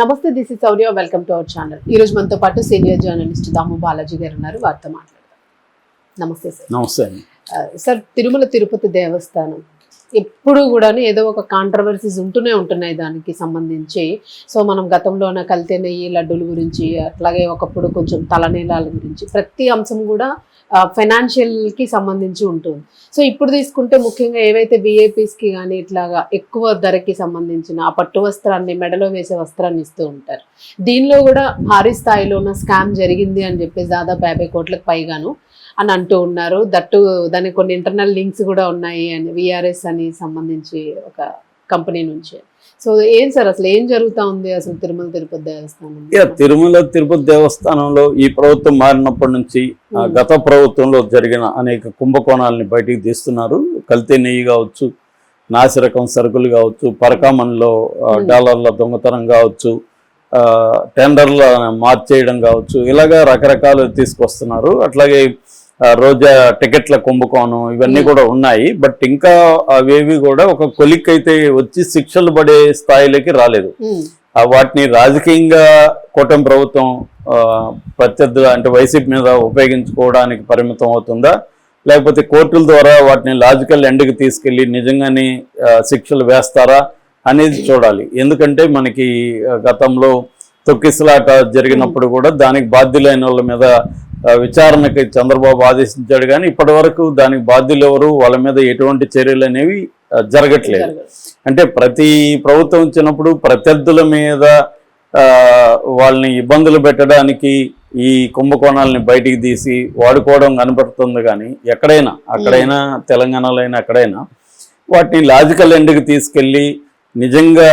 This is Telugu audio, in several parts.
నమస్తే this is Sourya welcome to our channel ఈ రోజు మనతో పాటు సీనియర్ జర్నలిస్ట్ దాము బాలాజీ గారు ఉన్నారు. వారితో మాట్లాడదాం. నమస్తే సార్ నమస్తే సార్ తిరుమల తిరుపతి దేవస్థానం. ఎప్పుడు కూడా ఏదో ఒక కాంట్రవర్సీస్ ఉంటూనే ఉంటున్నాయి దానికి సంబంధించి. సో మనం గతంలోన కలితే నెయ్యి లడ్డూల గురించి అట్లాగే ఒకప్పుడు కొంచెం తలనీలాల గురించి ప్రతి అంశం కూడా ఫైనాన్షియల్కి సంబంధించి ఉంటుంది. సో ఇప్పుడు తీసుకుంటే ముఖ్యంగా ఏవైతే బీఏపీస్కి కానీ ఇట్లాగా ఎక్కువ ధరకి సంబంధించిన ఆ పట్టు వస్త్రాన్ని మెడలో వేసే వస్త్రాన్ని ఇస్తూ ఉంటారు. దీనిలో కూడా భారీ స్థాయిలో ఉన్న స్కామ్ జరిగింది అని చెప్పేసి దాదాపు యాభై కోట్లకు పైగాను అని అంటూ ఉన్నారు. దట్టు దానికి కొన్ని ఇంటర్నల్ లింక్స్ కూడా ఉన్నాయి అని విఆర్ఎస్ అని సంబంధించి ఒక కంపెనీ నుంచి. సో ఏం సార్ అసలు ఏం జరుగుతా ఉంది అసలు తిరుమల తిరుపతి దేవస్థానం తిరుమల తిరుపతి దేవస్థానంలో ఈ ప్రభుత్వం మారినప్పటి నుంచి Hmm. గత ప్రభుత్వంలో జరిగిన అనేక కుంభకోణాలని బయటికి తీస్తున్నారు. కల్తీ నెయ్యి కావచ్చు నాసిరకం సరుకులు కావచ్చు పరకామన్లో Hmm. డాలర్ల దొంగతనం కావచ్చు టెండర్ల మార్చేయడం కావచ్చు ఇలాగా రకరకాలు తీసుకొస్తున్నారు. అట్లాగే రోజా టికెట్ల కుంభకోణం ఇవన్నీ. కూడా ఉన్నాయి. బట్ ఇంకా అవేవి కూడా ఒక కొలిక్ అయితే వచ్చి శిక్షలు పడే స్థాయిలోకి రాలేదు. వాటిని రాజకీయంగా కూటమి ప్రభుత్వం ప్రత్యర్థులు అంటే వైసీపీ మీద ఉపయోగించుకోవడానికి పరిమితం అవుతుందా? లేకపోతే కోర్టుల ద్వారా వాటిని లాజికల్ ఎండ్కి తీసుకెళ్ళి నిజంగానే శిక్షలు వేస్తారా అనేది చూడాలి. ఎందుకంటే మనకి గతంలో తొక్కిసలాట జరిగినప్పుడు కూడా దానికి బాధ్యులైన వాళ్ళ మీద విచారణకి చంద్రబాబు ఆదేశించాడు కానీ ఇప్పటి వరకు దానికి బాధ్యులు ఎవరు? వాళ్ళ మీద ఎటువంటి చర్యలు అనేవి జరగట్లేదు. అంటే ప్రతి ప్రభుత్వం వచ్చినప్పుడు ప్రత్యర్థుల మీద వాళ్ళని ఇబ్బందులు పెట్టడానికి ఈ కుంభకోణాలని బయటికి తీసి వాడుకోవడం కనబడుతుంది కానీ ఎక్కడైనా అక్కడైనా తెలంగాణలో అయినా ఎక్కడైనా వాటిని లాజికల్ ఎండ్కి తీసుకెళ్ళి నిజంగా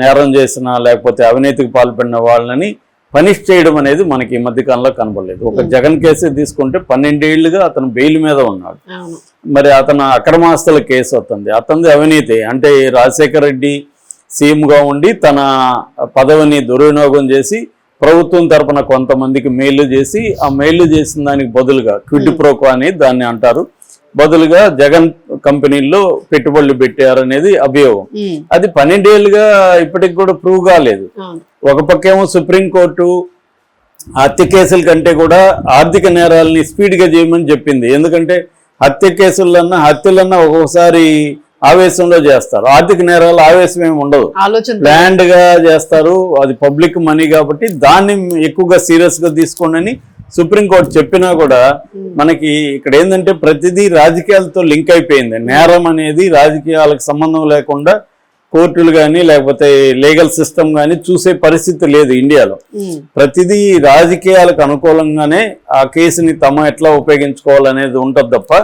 నేరం చేసిన లేకపోతే అవినీతికి పాల్పడిన వాళ్ళని పనిష్ చేయడం అనేది మనకి ఈ మధ్య కాలంలో కనబడలేదు. ఒక. జగన్ కేసు తీసుకుంటే పన్నెండేళ్ళుగా అతను బెయిల్ మీద ఉన్నాడు. మరి అతను అక్రమాస్తుల కేసు అవుతుంది అతనిది అవినీతి. అంటే రాజశేఖర రెడ్డి సీఎంగా ఉండి తన పదవిని దుర్వినియోగం చేసి ప్రభుత్వం తరపున కొంతమందికి మెయిల్ చేసి ఆ మెయిల్ చేసిన దానికి బదులుగా క్విడ్. ప్రోకో అని దాన్ని అంటారు. బదులుగా జగన్ కంపెనీల్లో పెట్టుబడులు పెట్టారనేది అభియోగం. అది పన్నెండేళ్ళుగా ఇప్పటికి కూడా ప్రూవ్ కాలేదు. ఒక పక్కేమో సుప్రీంకోర్టు హత్య కేసుల కంటే కూడా ఆర్థిక నేరాలని స్పీడ్గా చేయమని చెప్పింది. ఎందుకంటే హత్య కేసులన్నా హత్యలన్నా ఒక్కొక్కసారి ఆవేశంలో చేస్తారు. ఆర్థిక నేరాలు ఆవేశం ఏమి ఉండదు. ప్లాన్డ్గా చేస్తారు. అది పబ్లిక్ మనీ కాబట్టి దాన్ని ఎక్కువగా సీరియస్గా తీసుకోండి సుప్రీంకోర్టు చెప్పినా కూడా మనకి ఇక్కడ ఏంటంటే ప్రతిదీ రాజకీయాలతో లింక్ అయిపోయింది. నేరం అనేది రాజకీయాలకు సంబంధం లేకుండా కోర్టులు కానీ లేకపోతే లీగల్ సిస్టమ్ కానీ చూసే పరిస్థితి లేదు ఇండియాలో. ప్రతిదీ రాజకీయాలకు అనుకూలంగానే ఆ కేసుని తమ ఎట్లా ఉపయోగించుకోవాలనేది ఉంటుంది తప్ప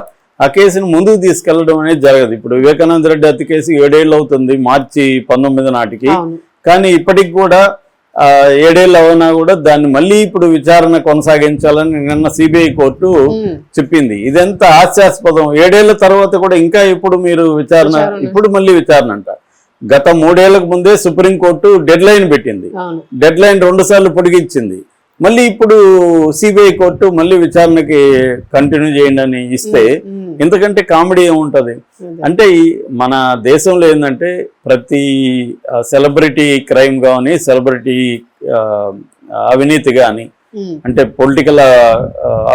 ఆ కేసుని ముందుకు తీసుకెళ్ళడం అనేది జరగదు. ఇప్పుడు వివేకానంద రెడ్డి హత్య కేసు ఏడేళ్ళు అవుతుంది మార్చి పంతొమ్మిది నాటికి. కానీ ఇప్పటికి కూడా ఏడేళ్ళు అవునా కూడా దాన్ని మళ్ళీ ఇప్పుడు విచారణ కొనసాగించాలని నిన్న సిబిఐ కోర్టు చెప్పింది. ఇదెంత హాస్యాస్పదం? ఏడేళ్ళ తర్వాత కూడా ఇంకా ఇప్పుడు మీరు విచారణ. ఇప్పుడు మళ్ళీ విచారణ అంట. గత మూడేళ్ళకు ముందే సుప్రీంకోర్టు డెడ్ లైన్ పెట్టింది. డెడ్ లైన్ రెండు సార్లు పొడిగించింది. మళ్ళీ ఇప్పుడు సిబిఐ కోర్టు మళ్ళీ విచారణకి కంటిన్యూ చేయండి అని ఇస్తే ఇంతకంటే కామెడీ ఏముంటది. అంటే మన దేశంలో ఏంటంటే ప్రతి సెలబ్రిటీ క్రైమ్ కానీ సెలబ్రిటీ అవినీతి కానీ అంటే పొలిటికల్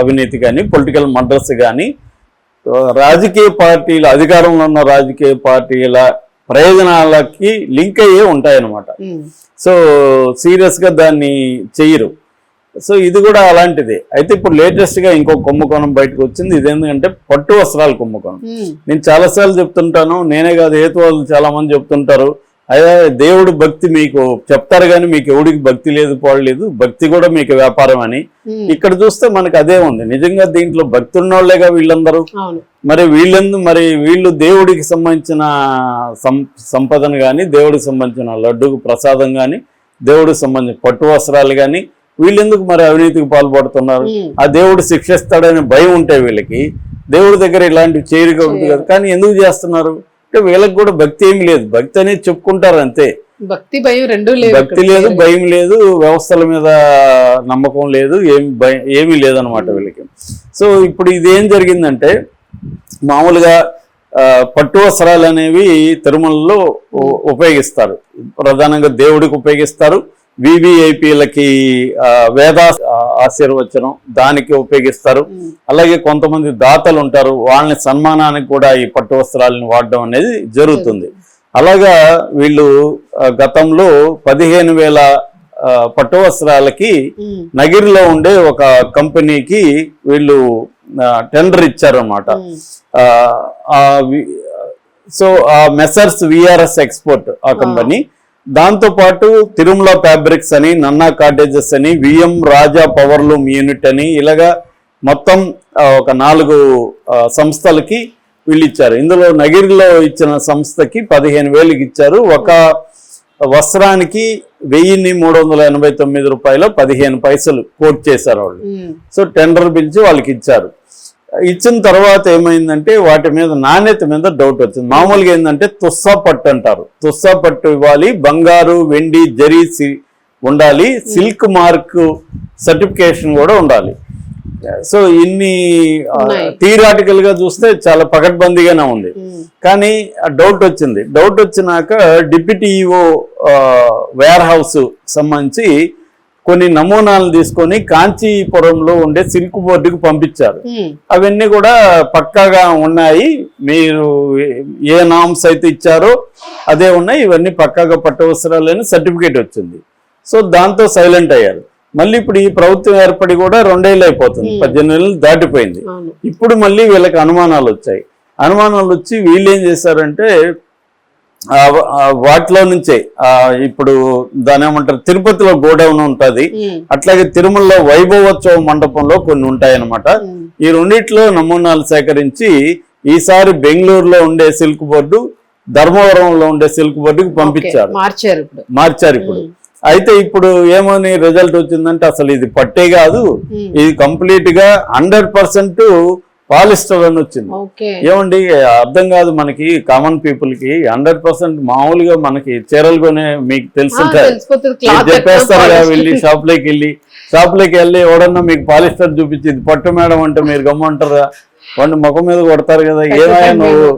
అవినీతి కానీ పొలిటికల్ మర్డర్స్ కానీ రాజకీయ పార్టీల అధికారంలో ఉన్న రాజకీయ పార్టీల ప్రయోజనాలకి లింక్ అయ్యే ఉంటాయన్నమాట. సో సీరియస్గా దాన్ని చెయ్యరు. సో ఇది కూడా అలాంటిదే. అయితే ఇప్పుడు లేటెస్ట్గా ఇంకో కుంభకోణం బయటకు వచ్చింది. ఇదేంటంటే పట్టు వస్త్రాల కుంభకోణం. నేను చాలాసార్లు చెప్తుంటాను నేనే కాదు హేతువాదులు చాలా మంది చెప్తుంటారు. అదే దేవుడు భక్తి మీకు చెప్తారు కానీ మీకు ఎవడికి భక్తి లేదు పోడలేదు భక్తి కూడా మీకు వ్యాపారం అని. ఇక్కడ చూస్తే మనకు అదే ఉంది. నిజంగా దీంట్లో భక్తి ఉన్నోళ్ళేగా వీళ్ళందరూ? మరి వీళ్ళందు మరి వీళ్ళు దేవుడికి సంబంధించిన సం సంపదను కానీ దేవుడికి సంబంధించిన లడ్డుకు ప్రసాదం కానీ దేవుడికి సంబంధించిన పట్టు వస్త్రాలు కానీ వీళ్ళెందుకు మరి అవినీతికి పాల్పడుతున్నారు? ఆ దేవుడు శిక్షిస్తాడనే భయం ఉంటే వీళ్ళకి దేవుడి దగ్గర ఇలాంటివి చేరుకోవద్దు కదా. కానీ ఎందుకు చేస్తున్నారు? అంటే వీళ్ళకి కూడా భక్తి ఏమి లేదు. భక్తి అనేది చెప్పుకుంటారు అంతే. భక్తి భయం రెండు లేవు భక్తి. లేదు భయం లేదు వ్యవస్థల మీద నమ్మకం లేదు ఏమి భయం ఏమీ లేదనమాట వీళ్ళకి. సో ఇప్పుడు ఇది ఏం జరిగిందంటే మామూలుగా పట్టు వస్త్రాలు అనేవి తిరుమలలో ఉపయోగిస్తారు. ప్రధానంగా దేవుడికి ఉపయోగిస్తారు. వివిఐపీలకి వేద ఆశీర్వచనం దానికి ఉపయోగిస్తారు. అలాగే కొంతమంది దాతలు ఉంటారు వాళ్ళని సన్మానానికి కూడా ఈ పట్టు వస్త్రాలను వాడడం అనేది జరుగుతుంది. అలాగా వీళ్ళు గతంలో పదిహేను వేల పట్టు వస్త్రాలకి నగిరిలో ఉండే ఒక కంపెనీకి వీళ్ళు టెండర్ ఇచ్చారన్నమాట. వి- సో ఆ మెసర్స్ విఆర్ఎస్ ఎక్స్పోర్ట్ ఆ. కంపెనీ దాంతో పాటు తిరుమల ఫ్యాబ్రిక్స్ అని నన్నా కాటేజెస్ అని విఎం రాజా పవర్లూమ్ యూనిట్ అని ఇలాగా మొత్తం ఒక నాలుగు సంస్థలకి వీళ్ళు ఇచ్చారు ఇందులో నగిరిలో ఇచ్చిన సంస్థకి పదిహేను వేలుకి ఇచ్చారు. ఒక వస్త్రానికి వెయ్యిన్ని మూడు వందల ఎనభై తొమ్మిది రూపాయలు పదిహేను పైసలు కోట్ చేశారు వాళ్ళు. సో టెండర్ పిలిచి వాళ్ళకి ఇచ్చారు ఇచ్చిన తర్వాత ఏమైందంటే వాటి మీద నాణ్యత మీద డౌట్ వచ్చింది. మామూలుగా ఏంటంటే తుస్సా పట్టు అంటారు. తుస్సా పట్టు ఇవ్వాలి బంగారు వెండి జరీ ఉండాలి సిల్క్ మార్క్ సర్టిఫికేషన్ కూడా ఉండాలి. సో ఇన్ని. థియరాటికల్గా చూస్తే చాలా పకడ్బందీగానే ఉంది. కానీ డౌట్ వచ్చింది. డౌట్ వచ్చినాక డిప్యూటీ ఈఓ వేర్ హౌస్ సంబంధించి కొన్ని నమూనాలు తీసుకొని కాంచీపురంలో ఉండే సిల్క్ బోర్డుకి పంపించారు. అవన్నీ కూడా పక్కాగా ఉన్నాయి. మీరు ఏ నామ్స్ అయితే ఇచ్చారో అదే ఉన్నాయి. ఇవన్నీ పక్కాగా పట్టవసరాలని సర్టిఫికేట్ వచ్చింది. సో దాంతో సైలెంట్ అయ్యారు. మళ్ళీ ఇప్పుడు ఈ ప్రభుత్వం ఏర్పడి కూడా రెండేళ్ళు అయిపోతుంది. పద్దెనిమిది నెలలు దాటిపోయింది. ఇప్పుడు మళ్ళీ వీళ్ళకి అనుమానాలు వచ్చాయి. అనుమానాలు వచ్చి వీళ్ళు ఏం చేశారంటే వాటిలో నుంచే ఆ ఇప్పుడు దాని ఏమంటారు తిరుపతిలో గోడౌన్ ఉంటుంది. అట్లాగే తిరుమలలో వైభవోత్సవ మండపంలో కొన్ని ఉంటాయన్నమాట. ఈ రెండిట్లో నమూనాలు సేకరించి ఈసారి బెంగళూరులో ఉండే సిల్క్ బోర్డు ధర్మవరంలో ఉండే సిల్క్ బోర్డుకి పంపించారు. మార్చారు ఇప్పుడు. మార్చారు ఇప్పుడు. అయితే ఇప్పుడు ఏమని రిజల్ట్ వచ్చిందంటే అసలు ఇది పట్టే కాదు. ఇది కంప్లీట్గా హండ్రెడ్ పర్సెంట్ పాలిస్టర్ అని వచ్చింది ఏమండి అర్థం కాదు మనకి కామన్ పీపుల్కి హండ్రెడ్ పర్సెంట్ మామూలుగా మనకి చీరలు కొనే మీకు తెలుసుంటాయి తెలిసిపోతుంది. మీరు క్లాత్ చెప్పేస్తారు ఎట్లా కదా వెళ్ళి షాప్లోకి వెళ్ళి షాప్లోకి వెళ్ళి ఎవడన్నా మీకు పాలిస్టర్ చూపించి ఇది పట్టు మేడం అంటే మీరు గమ్మంటారా? వాడిని ముఖం మీద కొడతారు కదా ఏమైనా నువ్వు?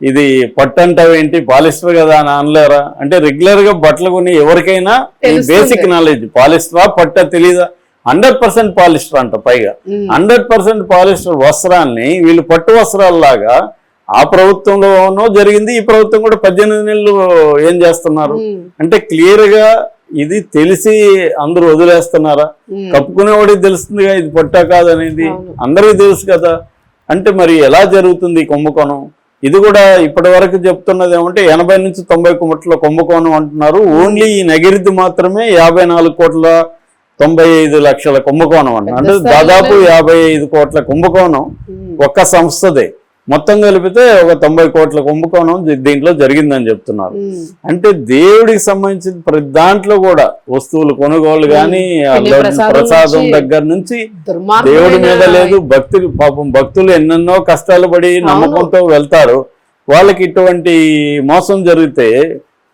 ఇది పట్టు అంటావు ఏంటి? పాలిస్టర్ కదా అని అనలేరా? అంటే రెగ్యులర్గా బట్టలు కొని ఎవరికైనా. బేసిక్ నాలెడ్జ్ పాలిస్టరా పట్ట తెలీదా? హండ్రెడ్ పర్సెంట్ పాలిస్టర్ అంట పైగా. హండ్రెడ్ పర్సెంట్ పాలిస్టర్ వస్త్రాన్ని వీళ్ళు పట్టు వస్త్రాల్లాగా ఆ ప్రభుత్వంలోనూ జరిగింది ఈ ప్రభుత్వం కూడా పద్దెనిమిది నెలలు ఏం చేస్తున్నారు? అంటే క్లియర్గా ఇది తెలిసి అందరూ వదిలేస్తున్నారా? కప్పుకునేవాడికి తెలుస్తుందిగా ఇది పొట్టా కాదనేది. అందరికీ తెలుసు కదా. అంటే మరి ఎలా జరుగుతుంది కుంభకోణం? ఇది కూడా ఇప్పటి వరకు చెప్తున్నది ఏమంటే ఎనభై నుంచి తొంభై కోట్ల కుంభకోణం అంటున్నారు. ఓన్లీ ఈ నగిరిది మాత్రమే యాభై నాలుగు కోట్ల తొంభై ఐదు లక్షల కుంభకోణం అంట అంటే దాదాపు. యాభై ఐదు కోట్ల కుంభకోణం ఒక్క సంస్థదే. మొత్తం కలిపితే ఒక తొంభై కోట్ల కుంభకోణం దీంట్లో జరిగిందని చెప్తున్నారు. అంటే దేవుడికి సంబంధించిన ప్రతి దాంట్లో కూడా వస్తువులు కొనుగోలు లడ్డు ప్రసాదం దగ్గర నుంచి దేవుడి మీద లేదు భక్తులు పాపం భక్తులు ఎన్నెన్నో కష్టాలు పడి నమ్మకంతో వెళ్తారు. వాళ్ళకి ఇటువంటి మోసం జరిగితే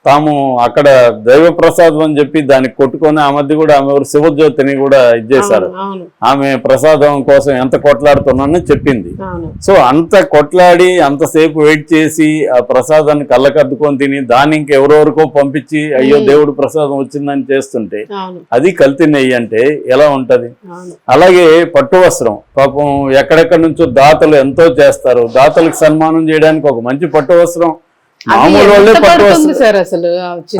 తాము అక్కడ దైవ ప్రసాదం అని చెప్పి దానికి కొట్టుకొని ఆ మధ్య కూడా ఆమె శివజ్యోతిని కూడా ఇచ్చేశారు ఆమె ప్రసాదం కోసం ఎంత కొట్లాడుతున్నానని చెప్పింది. సో అంత కొట్లాడి అంతసేపు వెయిట్ చేసి ఆ ప్రసాదాన్ని కళ్ళకద్దుకొని తిని దాన్ని ఇంకెవరెవరికో పంపించి అయ్యో. దేవుడు ప్రసాదం వచ్చిందని చేస్తుంటే అది కల్తీ నెయ్యి అంటే ఎలా ఉంటది? అలాగే పట్టు వస్త్రం పాపం ఎక్కడెక్కడి నుంచో దాతలు ఎంతో చేస్తారు. దాతలకు సన్మానం చేయడానికి ఒక మంచి పట్టు వస్త్రం మామూలు సార్ అసలు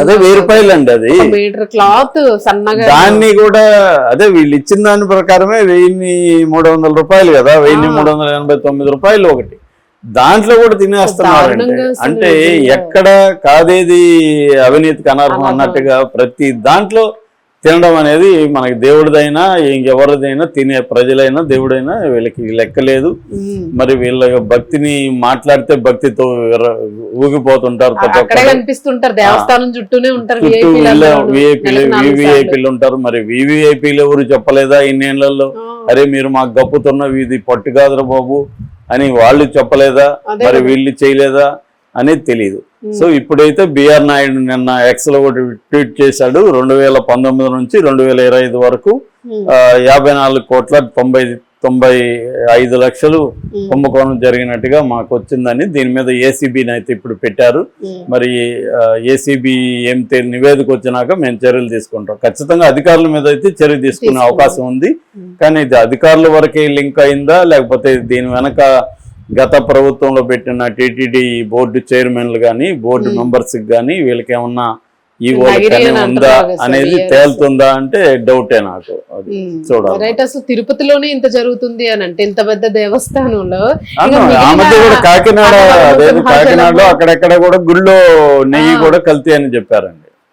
అదే వెయ్యి రూపాయలు అండి అది మీటర్ క్లాత్ సన్నగా దాన్ని కూడా అదే వీళ్ళు ఇచ్చిన దాని ప్రకారమే వెయ్యి మూడు వందల రూపాయలు కదా వెయ్యి. మూడు వందల ఎనభై తొమ్మిది రూపాయలు ఒకటి దాంట్లో కూడా అసలు అంటే. ఎక్కడ కాదేది అవినీతికి అనర్హం. అన్నట్టుగా ప్రతి దాంట్లో తినడం అనేది మనకి దేవుడిదైనా ఇంకెవరిదైనా తినే ప్రజలైనా దేవుడైనా వీళ్ళకి లెక్కలేదు. మరి వీళ్ళ భక్తిని మాట్లాడితే భక్తితో ఊగిపోతుంటారు కనిపిస్తుంటారు. దేవస్థానం చుట్టూనే ఉంటారు. వివిఐపీలు ఉంటారు మరి వివిఐపీలు ఎవరు చెప్పలేదా ఇన్నేళ్ళలో? అరే మీరు మాకు గప్పుతున్న ఇది పట్టు కాదురా బాబు అని వాళ్ళు చెప్పలేదా? మరి. వీళ్ళు చేయలేదా? అనేది తెలియదు. సో ఇప్పుడైతే బిఆర్ నాయుడు నిన్న ఎక్స్లో ఒకటి ట్వీట్ చేశాడు. రెండు వేల పంతొమ్మిది నుంచి రెండు వేల ఇరవై ఐదు వరకు యాభై నాలుగు కోట్ల తొంభై తొంభై ఐదు లక్షలు కుంభకోణం జరిగినట్టుగా మాకు వచ్చిందని దీని మీద ఏసీబీని అయితే ఇప్పుడు పెట్టారు. మరి ఏసీబీ ఏం నివేదిక వచ్చినాక మేము చర్యలు తీసుకుంటాం. ఖచ్చితంగా అధికారుల మీద అయితే చర్య తీసుకునే. అవకాశం ఉంది. కానీ ఇది అధికారుల వరకే లింక్ అయిందా లేకపోతే దీని వెనక గత ప్రభుత్వంలో పెట్టిన టీటీడీ బోర్డు చైర్మన్లు కానీ బోర్డు. మెంబర్స్ కానీ వీళ్ళకి ఏమన్నా ఈ ఉందా అనేది. తేలుతుందా అంటే డౌటే నాకు. చూడాలి. రైట్ అసలు తిరుపతిలోనే ఇంత జరుగుతుంది అని అంటే ఇంత పెద్ద దేవస్థానంలో కూడా కాకినాడ కాకినాడలో అక్కడెక్కడ కూడా గుళ్ళో నెయ్యి. కూడా కల్తీ అని చెప్పారండి